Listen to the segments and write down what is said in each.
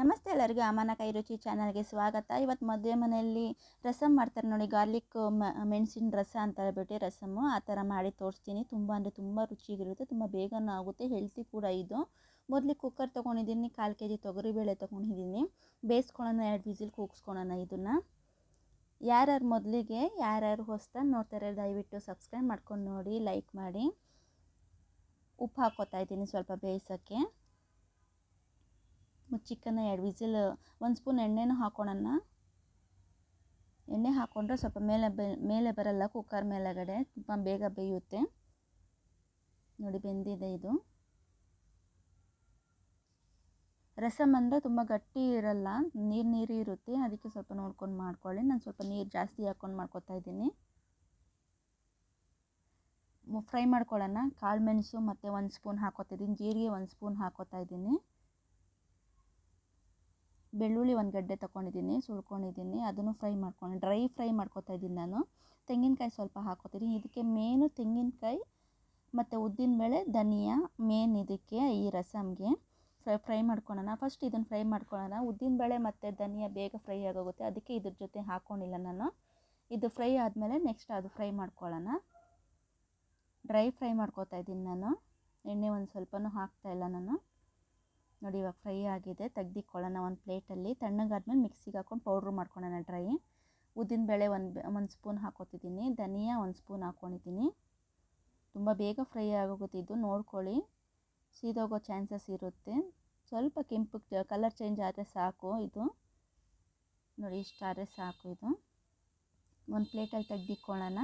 ನಮಸ್ತೆ ಎಲ್ಲರಿಗೂ ಅಮಾನ ಕೈ ರುಚಿ ಚಾನಲ್ಗೆ ಸ್ವಾಗತ. ಇವತ್ತು ಮದುವೆ ಮನೆಯಲ್ಲಿ ರಸಮ್ ಮಾಡ್ತಾರೆ ನೋಡಿ, ಗಾರ್ಲಿಕ್ ಮೆಣಸಿನ ರಸ ಅಂತ ಹೇಳ್ಬಿಟ್ಟು ರಸಮ್ಮು ಆ ಥರ ಮಾಡಿ ತೋರಿಸ್ತೀನಿ. ತುಂಬ ಅಂದರೆ ತುಂಬ ರುಚಿಗಿರುತ್ತೆ, ತುಂಬ ಬೇಗನೂ ಆಗುತ್ತೆ ಹೆಲ್ತಿ ಕೂಡ ಇದು. ಮೊದಲು ಕುಕ್ಕರ್ ತೊಗೊಂಡಿದ್ದೀನಿ, ಕಾಲು ಕೆ ಜಿ ತೊಗರಿಬೇಳೆ ತೊಗೊಂಡಿದ್ದೀನಿ. ಬೇಯಿಸ್ಕೊಳ್ಳೋಣ, ಎರಡು ವಿಸಿಲ್ ಕೂಗಿಸ್ಕೊಳ್ಳೋಣ ಇದನ್ನು. ಯಾರ್ಯಾರು ಮೊದಲಿಗೆ, ಯಾರ್ಯಾರು ಹೊಸ್ದಾಗಿ ನೋಡ್ತಾರೆ, ದಯವಿಟ್ಟು ಸಬ್ಸ್ಕ್ರೈಬ್ ಮಾಡ್ಕೊಂಡು ನೋಡಿ ಲೈಕ್ ಮಾಡಿ. ಉಪ್ಪು ಹಾಕ್ಕೋತಾ ಇದ್ದೀನಿ ಸ್ವಲ್ಪ ಬೇಯಿಸೋಕ್ಕೆ. ಮುಚ್ಚಿಕ್ಕನ್ನು ಎರಡು ವಿಸಿಲ್, ಒಂದು ಸ್ಪೂನ್ ಎಣ್ಣೆನೂ ಹಾಕೋಣ ಎಣ್ಣೆ ಹಾಕ್ಕೊಂಡ್ರೆ ಸ್ವಲ್ಪ ಮೇಲೆ ಮೇಲೆ ಬರಲ್ಲ ಕುಕ್ಕರ್ ಮೇಲೆಗಡೆ, ತುಂಬ ಬೇಗ ಬೇಯುತ್ತೆ. ನೋಡಿ ಬೆಂದಿದೆ ಇದು. ರಸಮ್ ಅಂದರೆ ತುಂಬ ಗಟ್ಟಿ ಇರಲ್ಲ, ನೀರು ನೀರು ಇರುತ್ತೆ, ಅದಕ್ಕೆ ಸ್ವಲ್ಪ ನೋಡ್ಕೊಂಡು ಮಾಡ್ಕೊಳ್ಳಿ. ನಾನು ಸ್ವಲ್ಪ ನೀರು ಜಾಸ್ತಿ ಹಾಕ್ಕೊಂಡು ಮಾಡ್ಕೊತಾ ಇದ್ದೀನಿ. ಫ್ರೈ ಮಾಡ್ಕೊಳ್ಳೋಣ. ಕಾಳು ಮೆಣಸು ಮತ್ತು ಒಂದು ಸ್ಪೂನ್ ಹಾಕೋತಿದ್ದೀನಿ ಜೀರಿಗೆ ಒಂದು ಸ್ಪೂನ್ ಹಾಕೋತಾ ಇದ್ದೀನಿ. ಬೆಳ್ಳುಳ್ಳಿ ಒಂದು ಗಡ್ಡೆ ತೊಗೊಂಡಿದ್ದೀನಿ ಸುಳ್ಕೊಂಡಿದ್ದೀನಿ. ಅದನ್ನು ಫ್ರೈ ಮಾಡ್ಕೊಂಡು ಡ್ರೈ ಫ್ರೈ ಮಾಡ್ಕೊತಾ ಇದ್ದೀನಿ ನಾನು. ತೆಂಗಿನಕಾಯಿ ಸ್ವಲ್ಪ ಹಾಕೋತೀನಿ. ಇದಕ್ಕೆ ಮೇನು ತೆಂಗಿನಕಾಯಿ ಮತ್ತು ಉದ್ದಿನಬೇಳೆ ಧನಿಯಾ, ಮೇನ್ ಇದಕ್ಕೆ ಈ ರಸಮ್ಗೆ ಫ್ರೈ ಫ್ರೈ ಮಾಡ್ಕೊಳ್ಳೋಣ. ಫಸ್ಟ್ ಇದನ್ನು ಫ್ರೈ ಮಾಡ್ಕೊಳ್ಳೋಣ. ಉದ್ದಿನಬೇಳೆ ಮತ್ತು ಧನಿಯಾ ಬೇಗ ಫ್ರೈ ಆಗೋಗುತ್ತೆ. ಅದಕ್ಕೆ ಇದ್ರ ಜೊತೆ ಹಾಕ್ಕೊಂಡಿಲ್ಲ ನಾನು. ಇದು ಫ್ರೈ ಆದಮೇಲೆ ನೆಕ್ಸ್ಟ್ ಅದು ಫ್ರೈ ಮಾಡ್ಕೊಳ್ಳೋಣ. ಡ್ರೈ ಫ್ರೈ ಮಾಡ್ಕೊತಾ ಇದ್ದೀನಿ ನಾನು. ಎಣ್ಣೆ ಒಂದು ಸ್ವಲ್ಪನೂ ಹಾಕ್ತಾಯಿಲ್ಲ ನಾನು. ನೋಡಿ, ಇವಾಗ ಫ್ರೈ ಆಗಿದೆ. ತೆಗ್ದಿಕ್ಕೊಳ್ಳೋಣ ಒಂದು ಪ್ಲೇಟಲ್ಲಿ. ತಣ್ಣಗಾದ್ಮೇಲೆ ಮಿಕ್ಸಿಗೆ ಹಾಕ್ಕೊಂಡು ಪೌಡ್ರ್ ಮಾಡ್ಕೊಳ್ಳೋಣ ಡ್ರೈ. ಉದ್ದಿನ ಬೇಳೆ ಒಂದು ಒಂದು ಸ್ಪೂನ್ ಹಾಕೋತಿದ್ದೀನಿ ಧನಿಯಾ ಒಂದು ಸ್ಪೂನ್ ಹಾಕ್ಕೊಂಡಿದ್ದೀನಿ. ತುಂಬ ಬೇಗ ಫ್ರೈ ಆಗೋಗುತ್ತಿದ್ದು ನೋಡ್ಕೊಳ್ಳಿ. ಸೀದೋಗೋ ಚಾನ್ಸಸ್ ಇರುತ್ತೆ. ಸ್ವಲ್ಪ ಕೆಂಪು ಕಲರ್ ಚೇಂಜ್ ಆದರೆ ಸಾಕು ಇದು. ನೋಡಿ, ಇಷ್ಟಾದರೆ ಸಾಕು ಇದು. ಒಂದು ಪ್ಲೇಟಲ್ಲಿ ತೆಗ್ದಿಕ್ಕೊಳ್ಳೋಣ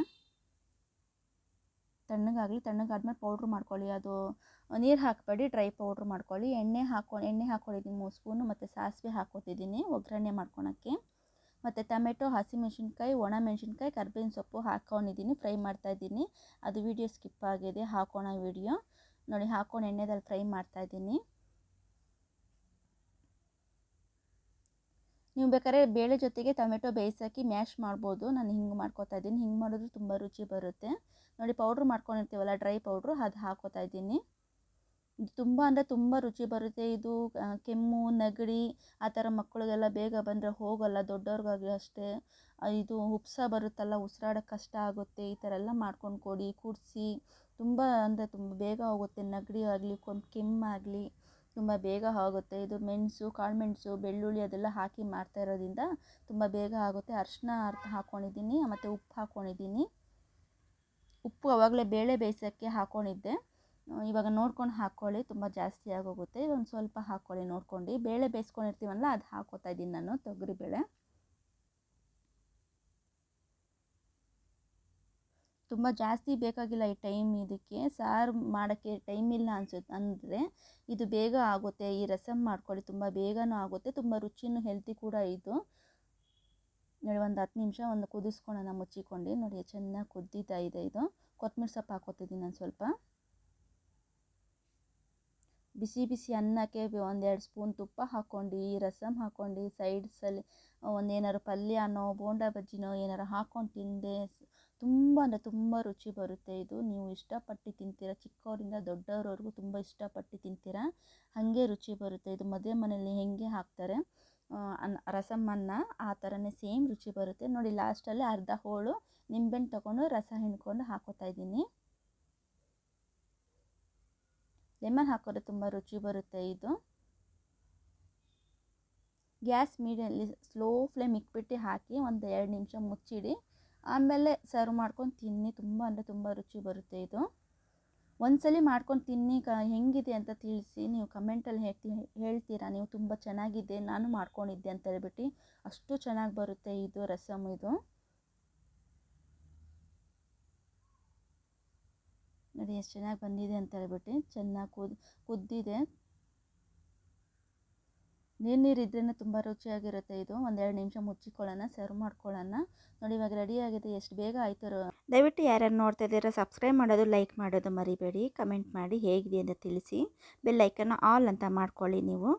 ತಣ್ಣಗಾಗಲಿ, ತಣ್ಣಗಾದ್ಮೇಲೆ ಪೌಡ್ರ್ ಮಾಡ್ಕೊಳ್ಳಿ. ಅದು, ನೀರು ಹಾಕಬೇಡಿ ಡ್ರೈ ಪೌಡ್ರ್ ಮಾಡ್ಕೊಳ್ಳಿ. ಎಣ್ಣೆ ಹಾಕೊ, ಎಣ್ಣೆ ಹಾಕ್ಕೊಂಡಿದ್ದೀನಿ ಮೂರು ಸ್ಪೂನು ಮತ್ತು ಸಾಸಿವೆ ಹಾಕೋತಿದ್ದೀನಿ ಒಗ್ಗರಣೆ ಮಾಡ್ಕೊಳಕ್ಕೆ. ಮತ್ತು ಟೊಮೆಟೊ, ಹಸಿಮೆಣ್ಸಿನ್ಕಾಯಿ ಒಣ ಮೆಣಸಿನ್ಕಾಯಿ ಕರ್ಬೇವಿನ ಸೊಪ್ಪು ಹಾಕ್ಕೊಂಡಿದ್ದೀನಿ, ಫ್ರೈ ಮಾಡ್ತಾಯಿದ್ದೀನಿ. ಅದು ವೀಡಿಯೋ ಸ್ಕಿಪ್ ಆಗಿದೆ, ಹಾಕೋಣ ವೀಡಿಯೋ ನೋಡಿ ಹಾಕೊಂಡು ಎಣ್ಣೆದಲ್ಲಿ ಫ್ರೈ ಮಾಡ್ತಾಯಿದ್ದೀನಿ. ನೀವು ಬೇಕಾದ್ರೆ ಬೇಳೆ ಜೊತೆಗೆ ಟೊಮೆಟೊ ಬೇಯಿಸಾಕಿ ಮ್ಯಾಶ್ ಮಾಡ್ಬೋದು. ನಾನು ಹಿಂಗೆ ಮಾಡ್ಕೋತಾ ಇದ್ದೀನಿ. ಹಿಂಗೆ ಮಾಡಿದ್ರೆ ತುಂಬ ರುಚಿ ಬರುತ್ತೆ. ನೋಡಿ, ಪೌಡ್ರ್ ಮಾಡ್ಕೊಂಡಿರ್ತೀವಲ್ಲ, ಡ್ರೈ ಪೌಡ್ರು, ಅದು ಹಾಕೋತಾ ಇದ್ದೀನಿ. ಇದು ತುಂಬ ಅಂದರೆ ತುಂಬ ರುಚಿ ಬರುತ್ತೆ. ಇದು ಕೆಮ್ಮು, ನೆಗಡಿ, ಆ ಥರ ಮಕ್ಕಳಿಗೆಲ್ಲ ಬೇಗ ಬಂದರೆ ಹೋಗಲ್ಲ. ದೊಡ್ಡವ್ರಿಗಾಗಲಿ ಅಷ್ಟೇ. ಇದು ಉಪ್ಸ ಬರುತ್ತಲ್ಲ ಉಸಿರಾಡೋಕ್ಕೆ ಕಷ್ಟ ಆಗುತ್ತೆ. ಈ ಥರ ಎಲ್ಲ ಮಾಡ್ಕೊಂಡು ಕೊಡಿ, ಕುಡಿಸಿ. ತುಂಬ ಅಂದರೆ ತುಂಬ ಬೇಗ ಹೋಗುತ್ತೆ. ನೆಗಡಿ ಆಗಲಿ ಕೆಮ್ಮಾಗಲಿ ತುಂಬ ಬೇಗ ಆಗುತ್ತೆ. ಇದು ಮೆಣಸು ಕಾಳುಮೆಣಸು ಬೆಳ್ಳುಳ್ಳಿ ಅದೆಲ್ಲ ಹಾಕಿ ಮಾಡ್ತಾ ಇರೋದ್ರಿಂದ ತುಂಬ ಬೇಗ ಆಗುತ್ತೆ. ಅರಿಶಿನ ಹಾಕ್ಕೊಂಡಿದ್ದೀನಿ ಮತ್ತು ಉಪ್ಪು ಹಾಕ್ಕೊಂಡಿದ್ದೀನಿ ಉಪ್ಪು ಆವಾಗಲೇ ಬೇಳೆ ಬೇಯಿಸೋಕ್ಕೆ ಹಾಕ್ಕೊಂಡಿದ್ದೆ ಇವಾಗ ನೋಡ್ಕೊಂಡು ಹಾಕ್ಕೊಳ್ಳಿ, ತುಂಬ ಜಾಸ್ತಿ ಆಗೋಗುತ್ತೆ. ಒಂದು ಸ್ವಲ್ಪ ಹಾಕ್ಕೊಳ್ಳಿ, ನೋಡ್ಕೊಂಡು. ಬೇಳೆ ಬೇಯಿಸ್ಕೊಂಡಿರ್ತೀವಲ್ಲ, ಅದು ಹಾಕೋತಾ ಇದ್ದೀನಿ ನಾನು ತೊಗರಿಬೇಳೆ. ತುಂಬ ಜಾಸ್ತಿ ಬೇಕಾಗಿಲ್ಲ ಈ ಟೈಮ್ ಇದಕ್ಕೆ. ಸಾರು ಮಾಡೋಕ್ಕೆ ಟೈಮ್ ಇಲ್ಲ ಅನ್ಸುತ್ತೆ ಅಂದರೆ ಇದು ಬೇಗ ಆಗುತ್ತೆ. ಈ ರಸಮ್ ಮಾಡ್ಕೊಳ್ಳಿ, ತುಂಬ ಬೇಗನೂ ಆಗುತ್ತೆ. ತುಂಬ ರುಚಿನೂ ಹೆಲ್ತಿ ಕೂಡ ಇದು. ನೋಡಿ, ಒಂದು ಹತ್ತು ನಿಮಿಷ ಒಂದು ಕುದಿಸ್ಕೊಳ್ಳೋಣ ಮುಚ್ಚಿಕೊಂಡು. ನೋಡಿ, ಚೆನ್ನಾಗಿ ಕುದ್ದಿತಾ ಇದೆ ಇದು. ಕೊತ್ತಂಬರಿ ಸೊಪ್ಪು ಹಾಕೋತಿದ್ದೀನಿ ನಾನು ಸ್ವಲ್ಪ. ಬಿಸಿ ಬಿಸಿ ಅನ್ನಕ್ಕೆ ಒಂದೆರಡು ಸ್ಪೂನ್ ತುಪ್ಪ ಹಾಕ್ಕೊಂಡು, ಈ ರಸಮ್ ಹಾಕ್ಕೊಂಡು ಸೈಡ್ಸಲ್ಲಿ ಒಂದೇನಾರು ಪಲ್ಯನೋ, ಬೋಂಡಾ ಬಜ್ಜಿನೋ ಏನಾರು ಹಾಕ್ಕೊಂಡು ತಿಂದೆ ತುಂಬ ಅಂದರೆ ತುಂಬ ರುಚಿ ಬರುತ್ತೆ ಇದು. ನೀವು ಇಷ್ಟಪಟ್ಟು ತಿಂತೀರ, ಚಿಕ್ಕವರಿಂದ ದೊಡ್ಡವರವರೆಗೂ ತುಂಬ ಇಷ್ಟಪಟ್ಟು ತಿಂತೀರ, ಹಾಗೆ ರುಚಿ ಬರುತ್ತೆ. ಇದು ಮದುವೆ ಮನೆಯಲ್ಲಿ ಹೆಂಗೆ ಹಾಕ್ತಾರೆ ಅನ್ನ ರಸಮ್ ಅನ್ನ ಆ ಥರನೇ ಸೇಮ್ ರುಚಿ ಬರುತ್ತೆ. ನೋಡಿ ಲಾಸ್ಟಲ್ಲಿ ಅರ್ಧ ಹೋಳು ನಿಂಬೆಹಣ್ಣು ತೊಗೊಂಡು ರಸ ಹಿಂಡ್ಕೊಂಡು ಹಾಕೋತಾ ಇದ್ದೀನಿ. ಲೆಮನ್ ಹಾಕಿದ್ರೆ ತುಂಬ ರುಚಿ ಬರುತ್ತೆ ಇದು. ಗ್ಯಾಸ್ ಮೀಡಿಯಲ್ಲಿ ಸ್ಲೋ ಫ್ಲೇಮ್ ಇಕ್ಬಿಟ್ಟು ಹಾಕಿ ಒಂದು ಎರಡು ನಿಮಿಷ ಮುಚ್ಚಿಡಿ. ಆಮೇಲೆ ಸರ್ವ್ ಮಾಡ್ಕೊಂಡು ತಿನ್ನಿ. ತುಂಬ ಅಂದರೆ ತುಂಬ ರುಚಿ ಬರುತ್ತೆ ಇದು. ಒಂದ್ಸಲಿ ಮಾಡ್ಕೊಂಡು ತಿನ್ನಿ. ಕ, ಹೆಂಗಿದೆ ಅಂತ ತಿಳಿಸಿ ನೀವು ಕಮೆಂಟಲ್ಲಿ ಹೇಳ್ತಿ, ಹೇಳ್ತೀರಾ? ನೀವು ತುಂಬ ಚೆನ್ನಾಗಿದೆ, ನಾನು ಮಾಡ್ಕೊಂಡಿದ್ದೆ ಅಂತ ಹೇಳ್ಬಿಟ್ಟು ಅಷ್ಟು ಚೆನ್ನಾಗಿ ಬರುತ್ತೆ ಇದು ರಸಮ್ ಇದು. ನೋಡಿ, ಎಷ್ಟು ಚೆನ್ನಾಗಿ ಬಂದಿದೆ ಅಂತ ಹೇಳ್ಬಿಟ್ಟು ಚೆನ್ನಾಗಿ ಕುದ್, ಕುದ್ದಿದೆ. ನೀರು ನೀರು ಇದ್ರೇ ತುಂಬ ರುಚಿಯಾಗಿರುತ್ತೆ ಇದು. ಒಂದೆರಡು ನಿಮಿಷ ಮುಚ್ಚಿಕೊಳ್ಳೋಣ ಸರ್ವ್ ಮಾಡ್ಕೊಳ್ಳೋಣ. ನೋಡಿ ಇವಾಗ ರೆಡಿ ಆಗಿದೆ, ಎಷ್ಟು ಬೇಗ ಆಯಿತು ದಯವಿಟ್ಟು ಯಾರ್ಯಾರು ನೋಡ್ತಾ ಇದ್ದೀರಾ ಸಬ್ಸ್ಕ್ರೈಬ್ ಮಾಡೋದು ಲೈಕ್ ಮಾಡೋದು ಮರಿಬೇಡಿ. ಕಮೆಂಟ್ ಮಾಡಿ ಹೇಗಿದೆ ಅಂತ ತಿಳಿಸಿ. ಬೆಲ್ ಐಕನ್ನು ಆಲ್ ಅಂತ ಮಾಡ್ಕೊಳ್ಳಿ ನೀವು.